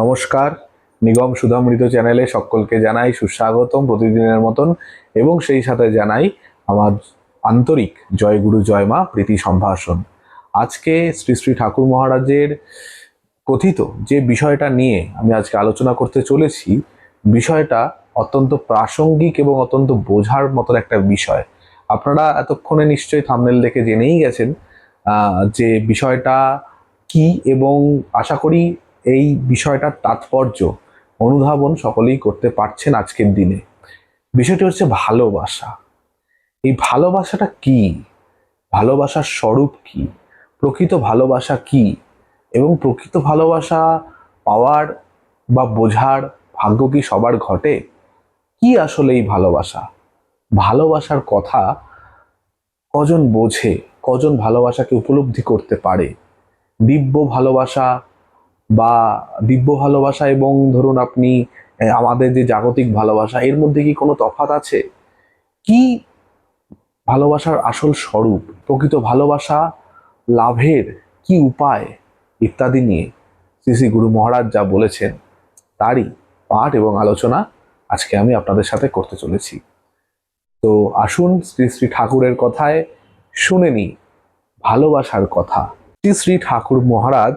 নমস্কার। নিগম সুধামৃত চ্যানেলে সকলকে জানাই সুস্বাগতম প্রতিদিনের মতন এবং সেই সাথে জানাই আমার আন্তরিক জয় গুরু, জয় মা প্রীতি সম্ভাষণ। আজকে শ্রী শ্রী ঠাকুর মহারাজের কথিত যে বিষয়টা নিয়ে আমি আজকে আলোচনা করতে চলেছি, বিষয়টা অত্যন্ত প্রাসঙ্গিক এবং অত্যন্ত বোঝার মতন একটা বিষয়। আপনারা এতক্ষণে নিশ্চয়ই থামনেল দেখে জেনেই গেছেন যে বিষয়টা কি এবং আশা করি এই বিষয়টার তাৎপর্য অনুধাবন সকলেই করতে পারছেন আজকের দিনে। বিষয়টি হচ্ছে ভালোবাসা। এই ভালোবাসাটা কি? ভালোবাসার স্বরূপ কি? প্রকৃত ভালোবাসা কি? এবং প্রকৃত ভালোবাসা পাওয়ার বা বোঝার ভাগ্য কি সবার ঘটে? কি আসলে এই ভালোবাসা? ভালোবাসার কথা কজন বোঝে? কজন ভালোবাসাকে উপলব্ধি করতে পারে? দিব্য ভালোবাসা বা দিব্য ভালোবাসা এবং ধরুন আপনি আমাদের যে জাগতিক ভালোবাসা, এর মধ্যে কি কোনো তফাৎ আছে? কি ভালোবাসার আসল স্বরূপ? প্রকৃত ভালোবাসা লাভের কি উপায়? ইত্যাদি নিয়ে শ্রী শ্রী গুরু মহারাজ যা বলেছেন, তারই পাঠ এবং আলোচনা আজকে আমি আপনাদের সাথে করতে চলেছি। তো আসুন শ্রী শ্রী ঠাকুরের কথায় শুনে নি ভালোবাসার কথা। শ্রী শ্রী ঠাকুর মহারাজ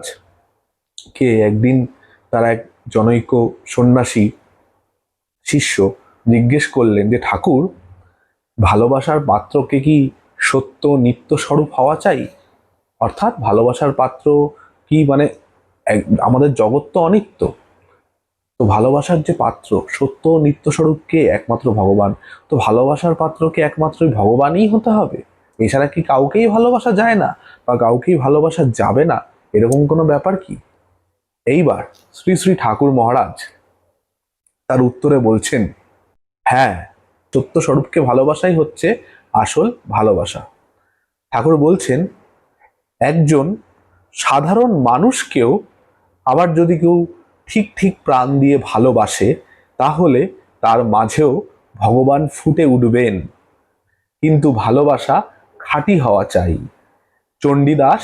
কে একদিন তার এক জনৈক সন্ন্যাসী শিষ্য জিজ্ঞেস করলেন যে, ঠাকুর, ভালোবাসার পাত্রকে কি সত্য নিত্য স্বরূপ হওয়া চাই? অর্থাৎ ভালোবাসার পাত্র কি মানে আমাদের জগৎ তো অনিত্য। তো ভালোবাসার যে পাত্র, সত্য নিত্য স্বরূপ কে একমাত্র ভগবান? তো ভালোবাসার পাত্রকে একমাত্র ভগবানই হতে হবে। এছাড়া কি কাউকেই ভালোবাসা যায় না? বা কাউকেই ভালোবাসা যাবে না? এরকম কোনো ব্যাপার কি? এইবার শ্রী শ্রী ঠাকুর মহারাজ তার উত্তরে বলছেন হ্যাঁ সত্য স্বরূপকে ভালোবাসাই হচ্ছে আসল ভালোবাসা। ঠাকুর বলছেন, একজন সাধারণ মানুষকেও আবার যদি কেউ ঠিক ঠিক প্রাণ দিয়ে ভালোবাসে, তাহলে তার মাঝেও ভগবান ফুটে উঠবেন। কিন্তু ভালোবাসা খাঁটি হওয়া চাই। চণ্ডীদাস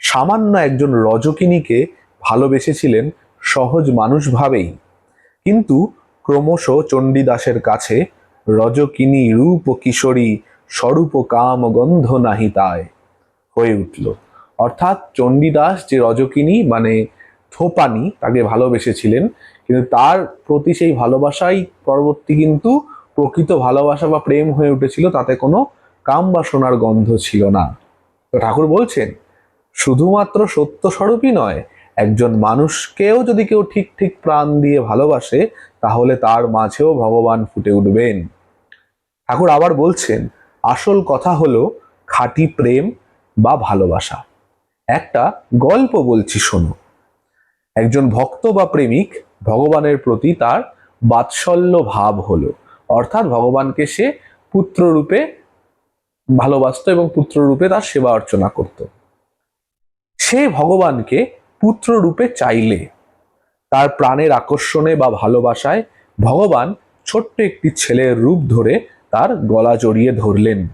সামান্য একজন রজকিনীকে ভালোবেসেছিলেন সহজ মানুষ ভাবেই কিন্তু ক্রমশ চণ্ডীদাসের কাছে রজকিনী রূপ কিশোরী স্বরূপ কাম গন্ধ নাহি তায় হয়ে উঠল। অর্থাৎ চণ্ডীদাস যে রজকিনী মানে থোপানি, তাকে ভালোবেসেছিলেন, কিন্তু তার প্রতি সেই ভালোবাসাই পরবর্তী কিন্তু প্রকৃত ভালোবাসা বা প্রেম হয়ে উঠেছিল, তাতে কোনো কাম বা সোনার গন্ধ ছিল না। তো ঠাকুর বলছেন, শুধুমাত্র সত্য স্বরূপই নয় একজন মানুষকেও যদি কেউ ঠিক ঠিক প্রাণ দিয়ে ভালোবাসে, তাহলে তার মাঝেও ভগবান ফুটে উঠবেন। ঠাকুর আবার বলছেন, আসল কথা হলো খাঁটি প্রেম বা ভালোবাসা। একটা গল্প বলছি, শোনো। একজন ভক্ত বা প্রেমিক ভগবানের প্রতি তার বাৎসল্য ভাব হলো। অর্থাৎ ভগবানকে সে পুত্ররূপে ভালোবাসতো এবং পুত্ররূপে তার সেবা অর্চনা করত। সে ভগবানকে পুত্ররূপে চাইলে তার প্রাণের আকর্ষণে বা ভালোবাসায় ভগবান ছোট্ট একটি ছেলের রূপ ধরে তার গলা জড়িয়ে ধরলেন।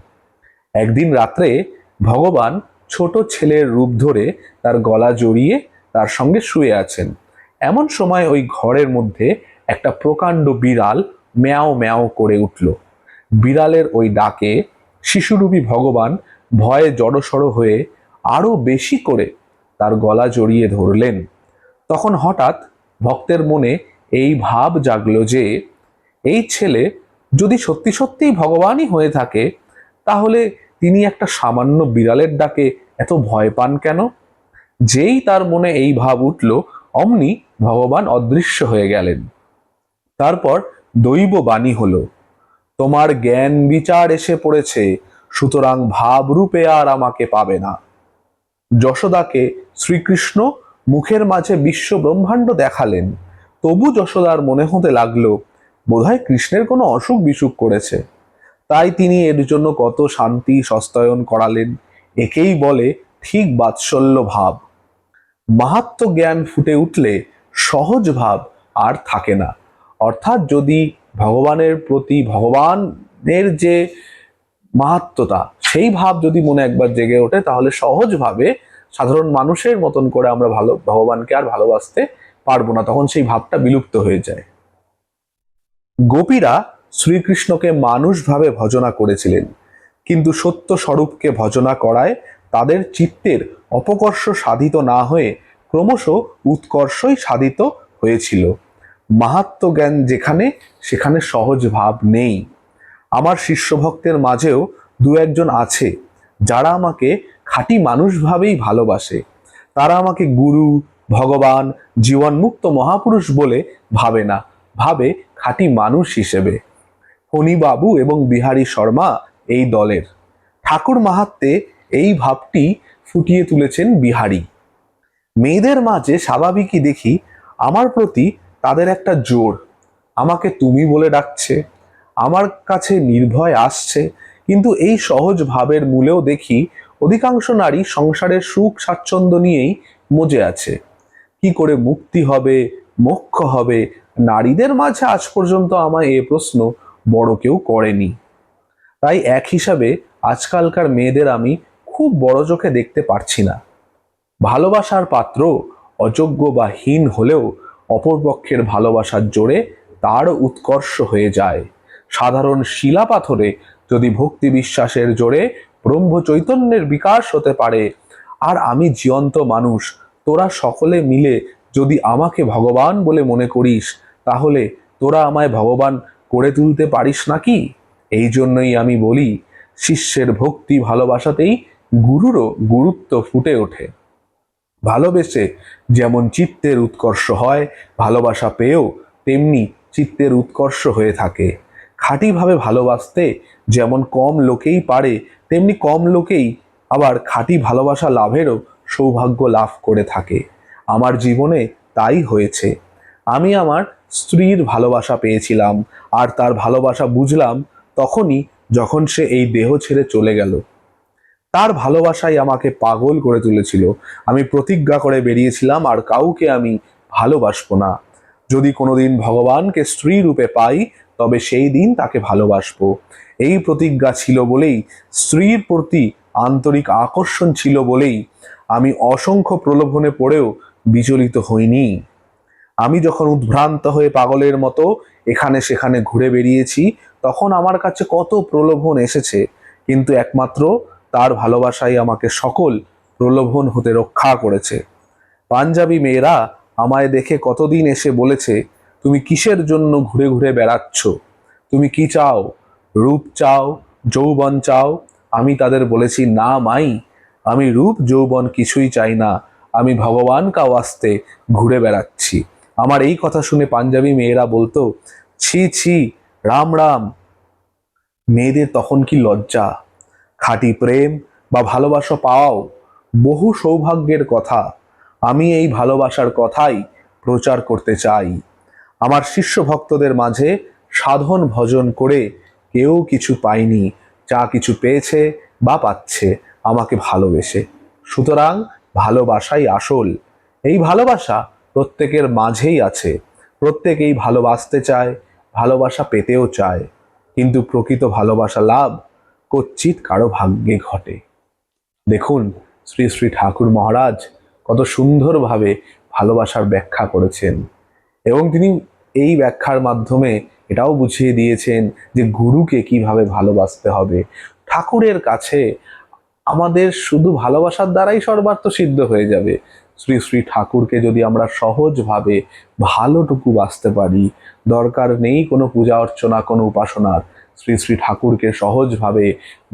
একদিন রাত্রে ভগবান ছোট ছেলের রূপ ধরে তার গলা জড়িয়ে তার সঙ্গে শুয়ে আছেন। এমন সময় ওই ঘরের মধ্যে একটা প্রকাণ্ড বিড়াল ম্যাও ম্যাও করে উঠল। বিড়ালের ওই ডাকে শিশুরূপী ভগবান ভয়ে জড়সড় হয়ে আরও বেশি করে তার গলা জড়িয়ে ধরলেন। তখন হঠাৎ ভক্তের মনে এই ভাব জাগলো যে, এই ছেলে যদি সত্যি সত্যিই ভগবানই হয়ে থাকে, তাহলে তিনি একটা সামান্য বিড়ালের ডাকে এত ভয় পান কেন? যেই তার মনে এই ভাব উঠল, অমনি ভগবান অদৃশ্য হয়ে গেলেন। তারপর দৈব বাণী হলো, তোমার জ্ঞান বিচার এসে পড়েছে, সুতরাং ভাবরূপে আর আমাকে পাবে না। যশোদাকে শ্রীকৃষ্ণ মুখের মাঝে বিশ্ব ব্রহ্মাণ্ড দেখালেন। তবু যশোদার মনে হতে লাগল, বোধহয় কৃষ্ণের কোনো অসুখ বিসুখ করেছে। তাই তিনি এর জন্য কত শান্তি সস্তয়ন করালেন, একেই বলে ঠিক বাৎসল্য ভাব। মাহাত্ম জ্ঞান ফুটে উঠলে সহজ ভাব আর থাকে না। অর্থাৎ যদি ভগবানের প্রতি ভগবানের যে মাহাত্মতা সেই ভাব যদি মনে একবার জেগে ওঠে, তাহলে সহজভাবে সাধারণ মানুষের মতন করে আমরা ভালো, ভগবানকে আর ভালোবাসতে পারব না। তখন সেই ভাবটা বিলুপ্ত হয়ে যায়। গোপীরা শ্রীকৃষ্ণকে মানুষভাবে ভজনা করেছিলেন। কিন্তু সত্য স্বরূপকে ভজনা করায় তাদের চিত্তের অপকর্ষ সাধিত না হয়ে ক্রমশ উৎকর্ষই সাধিত হয়েছিল। মাহাত্ম জ্ঞান যেখানে, সেখানে সহজ ভাব নেই। আমার শিষ্যভক্তের মাঝেও দু একজন আছে যারা আমাকে খাঁটি মানুষভাবেই ভালোবাসে। তারা আমাকে গুরু, ভগবান, জীবনমুক্ত মহাপুরুষ বলে ভাবে না, ভাবে খাঁটি মানুষ হিসেবে। ফণিবাবু এবং বিহারী শর্মা এই দলের। ঠাকুর মাহাত্মে এই ভাবটি ফুটিয়ে তুলেছেন বিহারী। মেয়েদের মাঝে স্বাভাবিকই দেখি আমার প্রতি তাদের একটা জোর। আমাকে তুমি বলে ডাকছে, আমার কাছে নির্ভয় আসছে কিন্তু এই সহজ ভাবের মূলেও দেখি অধিকাংশ নারী সংসারের সুখ স্বাচ্ছন্দ্য নিয়েই মজে আছে। কি করে মুক্তি হবে, মোক্ষ হবে, নারীদের মাঝে আজ পর্যন্ত আমায় এ প্রশ্ন বড় কেউ করেনি। তাই এক হিসাবে আজকালকার মেয়েদের আমি খুব বড় চোখে দেখতে পারছি না। ভালোবাসার পাত্র অযোগ্য বা হীন হলেও অপরপক্ষের ভালোবাসার জোরে তার উৎকর্ষ হয়ে যায়। সাধারণ শিলা পাথরে যদি ভক্তি বিশ্বাসের জোরে ব্রহ্ম চৈতন্যের বিকাশ হতে পারে, আর আমি জীবন্ত মানুষ, তোরা সকলে মিলে যদি আমাকে ভগবান বলে মনে করিস, তাহলে তোরা আমায় ভগবান করে তুলতে পারিস নাকি? এই জন্যই আমি বলি, শিষ্যের ভক্তি ভালোবাসাতেই গুরুরও গুরুত্ব ফুটে ওঠে। ভালোবেসে যেমন চিত্তের উৎকর্ষ হয়, ভালোবাসা পেয়েও তেমনি চিত্তের উৎকর্ষ হয়ে থাকে। খাঁটিভাবে ভালোবাসতে যেমন কম লোকেই পারে, তেমনি কম লোকেই আবার খাঁটি ভালোবাসা লাভেরও সৌভাগ্য লাভ করে থাকে। আমার জীবনে তাই হয়েছে। আমি আমার স্ত্রীর ভালোবাসা পেয়েছিলাম, আর তার ভালোবাসা বুঝলাম তখনই যখন সে এই দেহ ছেড়ে চলে গেল। তার ভালোবাসাই আমাকে পাগল করে তুলেছিল। আমি প্রতিজ্ঞা করে বেরিয়েছিলাম, আর কাউকে আমি ভালোবাসবো না। যদি কোনোদিন ভগবানকে স্ত্রী রূপে পাই তবে সেই দিন তাকে ভালোবাসবো। এই প্রতিজ্ঞা ছিল বলেই, স্ত্রীর প্রতি আন্তরিক আকর্ষণ ছিল বলেই আমি অসংখ্য প্রলোভনে পড়েও বিচলিত হইনি। আমি যখন উদ্ভ্রান্ত হয়ে পাগলের মতো এখানে সেখানে ঘুরে বেরিয়েছি তখন আমার কাছে কত প্রলোভন এসেছে, কিন্তু একমাত্র তার ভালোবাসাই আমাকে সকল প্রলোভন হতে রক্ষা করেছে। পাঞ্জাবি মেয়েরা আমায় দেখে কতদিন এসে বলেছে তুমি কিসের জন্য ঘুরে ঘুরে বেড়াচ্ছ? তুমি কি চাও? রূপ চাও? যৌবন চাও? আমি তাদের বলেছি, না মাই, আমি রূপ, যৌবন কিছুই চাই না। আমি ভগবান কা ওয়াস্তে ঘুরে বেড়াচ্ছি। আমার এই কথা শুনে পাঞ্জাবি মেয়েরা বলতো, ছি ছি, রাম রাম। মেয়েদের তখন কি লজ্জা? খাঁটি প্রেম বা ভালোবাসা পাওয়াও বহু সৌভাগ্যের কথা। আমি এই ভালোবাসার কথাই প্রচার করতে চাই। আমার শিষ্য ভক্তদের মাঝে সাধন ভজন করে কেউ কিছু পায়নি, যা কিছু পেয়েছে বা পাচ্ছে, আমাকে ভালোবেসে। সুতরাং ভালোবাসাই আসল। এই ভালোবাসা প্রত্যেকের মাঝেই আছে। প্রত্যেকেই ভালোবাসতে চায়, ভালোবাসা পেতেও চায়। কিন্তু প্রকৃত ভালোবাসা লাভ কচ্ছিত কারও ভাগ্যে ঘটে। দেখুন শ্রী শ্রী ঠাকুর মহারাজ কত সুন্দরভাবে ভালোবাসার ব্যাখ্যা করেছেন। এবং তিনি এই ব্যাখ্যার মাধ্যমে এটাও বুঝিয়ে দিয়েছেন যে গুরুকে কীভাবে ভালোবাসতে হবে। ঠাকুরের কাছে আমাদের শুধু ভালোবাসার দ্বারাই সর্বার্থ সিদ্ধ হয়ে যাবে। শ্রী শ্রী ঠাকুরকে যদি আমরা সহজভাবে ভালোটুকু বাঁচতে পারি, দরকার নেই কোনো পূজা অর্চনা, কোনো উপাসনার। শ্রী শ্রী ঠাকুরকে সহজভাবে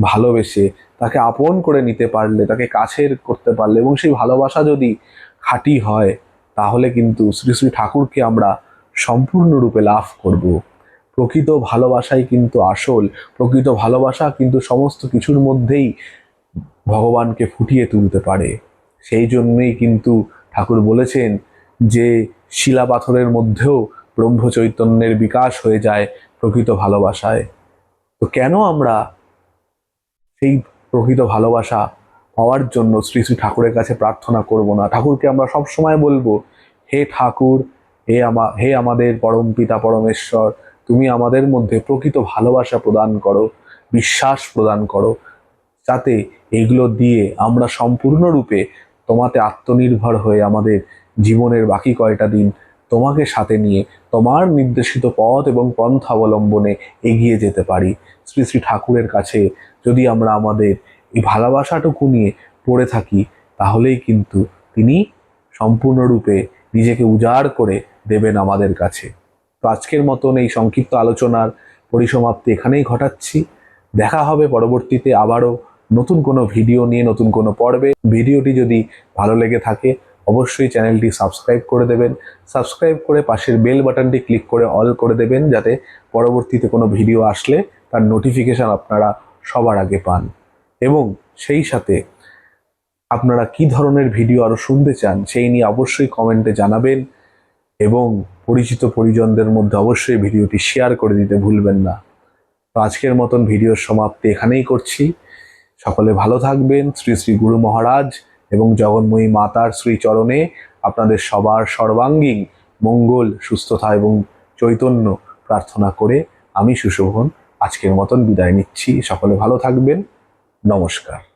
ভালোবেসে তাকে আপন করে নিতে পারলে, তাকে কাছের করতে পারলে এবং সেই ভালোবাসা যদি খাঁটি হয়, তাহলে কিন্তু শ্রী শ্রী ঠাকুরকে আমরা সম্পূর্ণরূপে লাভ করব। প্রকৃত ভালোবাসাই কিন্তু আসল, প্রকৃত ভালোবাসা কিন্তু সমস্ত কিছুর মধ্যেই ভগবানকে ফুটিয়ে তুলতে পারে। সেই জন্যই কিন্তু ঠাকুর বলেছেন যে শিলা পাথরের মধ্যেও ব্রহ্ম চৈতন্যের বিকাশ হয়ে যায় প্রকৃত ভালোবাসায়। তো কেন আমরা সেই প্রকৃত ভালোবাসা পাওয়ার জন্য শ্রী শ্রী ঠাকুরের কাছে প্রার্থনা করব না? ঠাকুরকে আমরা সব সময় বলব, হে ঠাকুর হে আমা, হে আমাদের পরম পিতা পরমেশ্বর, তুমি আমাদের মধ্যে প্রকৃত ভালোবাসা প্রদান করো, বিশ্বাস প্রদান করো, যাতে এগুলো দিয়ে আমরা সম্পূর্ণরূপে তোমাতে আত্মনির্ভর হয়ে আমাদের জীবনের বাকি কয়টা দিন তোমাকে সাথে নিয়ে তোমার নির্দেশিত পথ এবং পন্থা অবলম্বনে এগিয়ে যেতে পারি। শ্রী শ্রী ঠাকুরের কাছে যদি আমরা আমাদের এই ভালোবাসাটুকু নিয়ে পড়ে থাকি, তাহলেই কিন্তু তিনি সম্পূর্ণরূপে নিজেকে উজাড় করে দেবেন আমাদের কাছে। তো আজকের মতন এই সংক্ষিপ্ত আলোচনার পরিসমাপ্তি এখানেই ঘটাচ্ছি। দেখা হবে পরবর্তীতে আবারও নতুন কোনো ভিডিও নিয়ে, নতুন কোনো পর্বে। ভিডিওটি যদি ভালো লেগে থাকে, অবশ্যই চ্যানেলটি সাবস্ক্রাইব করে দেবেন। সাবস্ক্রাইব করে পাশের বেল বাটনটি ক্লিক করে অল করে দেবেন, যাতে পরবর্তীতে কোনো ভিডিও আসলে তার নোটিফিকেশান আপনারা সবার আগে পান। এবং সেই সাথে আপনারা কি ধরনের ভিডিও আরও শুনতে চান, সেই নিয়ে অবশ্যই কমেন্টে জানাবেন। এবং পরিচিত পরিজনদের মধ্যে অবশ্যই ভিডিওটি শেয়ার করে দিতে ভুলবেন না। তো আজকের মতন ভিডিওর সমাপ্তি এখানেই করছি। সকলে ভালো থাকবেন। শ্রী শ্রী গুরু মহারাজ এবং জগন্ময়ী মাতার শ্রীচরণে আপনাদের সবার সর্বাঙ্গীন মঙ্গল, সুস্থতা এবং চৈতন্য প্রার্থনা করে আমি সুশোভন আজকের মতন বিদায় নিচ্ছি। সকলে ভালো থাকবেন। নমস্কার।